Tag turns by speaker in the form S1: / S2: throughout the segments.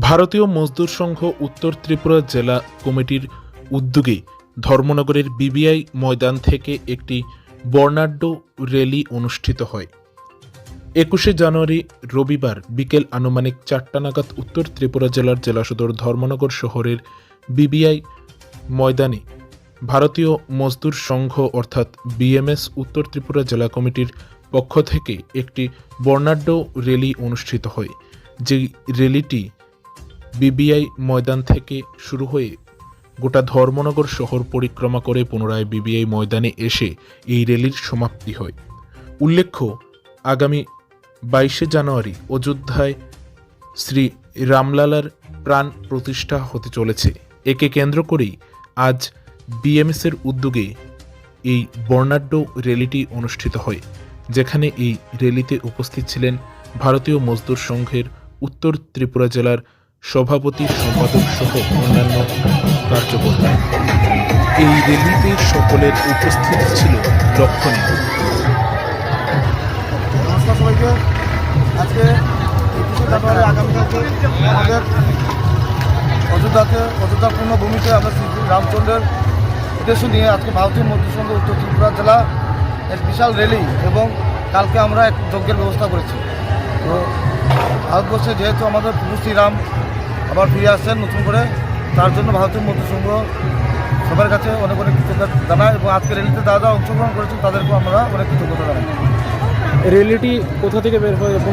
S1: ভারতীয় মজদুর সংঘ উত্তর ত্রিপুরা জেলা কমিটির উদ্যোগে ধর্মনগরের বিবিআই ময়দান থেকে একটি বর্ণাঢ্য র্যালি অনুষ্ঠিত হয়। একুশে জানুয়ারি রবিবার বিকেল আনুমানিক চারটা নাগাদ উত্তর ত্রিপুরা জেলার জেলা সদর ধর্মনগর শহরের বিবিআই ময়দানে ভারতীয় মজদুর সংঘ অর্থাৎ বিএমএস উত্তর ত্রিপুরা জেলা কমিটির পক্ষ থেকে একটি বর্ণাঢ্য র্যালি অনুষ্ঠিত হয়। যেই র্যালিটি বিবিআই ময়দান থেকে শুরু হয়ে গোটা ধর্মনগর শহর পরিক্রমা করে পুনরায় বিবিআই ময়দানে এসে এই র্যালির সমাপ্তি হয়। উল্লেখ্য, আগামী বাইশে জানুয়ারি অযোধ্যায় শ্রী রামলালার প্রাণ প্রতিষ্ঠা হতে চলেছে। একে কেন্দ্র করেই আজ বিএমএসের উদ্যোগে এই বর্ণাঢ্য র্যালিটি অনুষ্ঠিত হয়, যেখানে এই র্যালিতে উপস্থিত ছিলেন ভারতীয় মজদুর সংঘের উত্তর ত্রিপুরা জেলার সভাপতি, সম্পাদক সহ অন্যান্য কার্যকর্তা। এই র্যালিতে সকলের উপস্থিতি ছিল লক্ষণীয়।
S2: আজকে অযোধ্যাতে অযোধ্যার পূর্ণভূমিতে আমরা শ্রী রামচন্দ্রের উদ্দেশ্য নিয়ে আজকে ভারতীয় মন্ত্রিসংঘ উত্তর ত্রিপুরা জেলা এক বিশাল র্যালি এবং কালকে আমরা এক যজ্ঞের ব্যবস্থা করেছি। তো ভারতবর্ষে যেহেতু আমাদের প্রভু শ্রীরাম আবার ফিরে আসছেন নতুন করে তার জন্য ভারতীয় মন্ত্রিসংঘ সবার কাছে অনেক অনেক কৃতজ্ঞতা জানায় এবং আজকে র্যালিতে যারা অংশগ্রহণ করেছেন তাদেরকেও আমরা অনেক কৃতজ্ঞতা জানাই
S3: রেলিটি কোথা থেকে বের হয় এবং?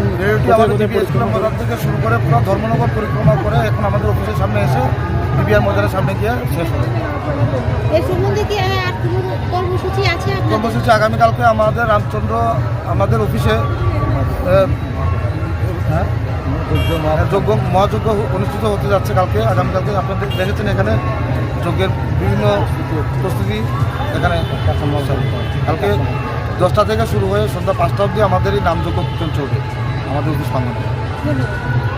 S2: ময়দান থেকে শুরু করে পুরো ধর্মনগর পরিক্রমা করে এখন আমাদের অফিসের সামনে এসে বিবিআর ময়দানের সামনে গিয়ে শেষ হবে
S4: আপনাদের
S2: কর্মসূচি আগামীকালকে আমাদের রামচন্দ্র আমাদের অফিসে হ্যাঁ? যজ্ঞ মহাযজ্ঞ অনুষ্ঠিত হতে যাচ্ছে কালকে, আগামীকালকে। আপনাদের দেখেছেন এখানে যজ্ঞের বিভিন্ন প্রস্তুতি এখানে কালকে দশটা থেকে শুরু হয়ে সন্ধ্যা পাঁচটা অবধি আমাদের এই নামযজ্ঞ কীর্তন চলবে আমাদের
S4: ধন্যবাদ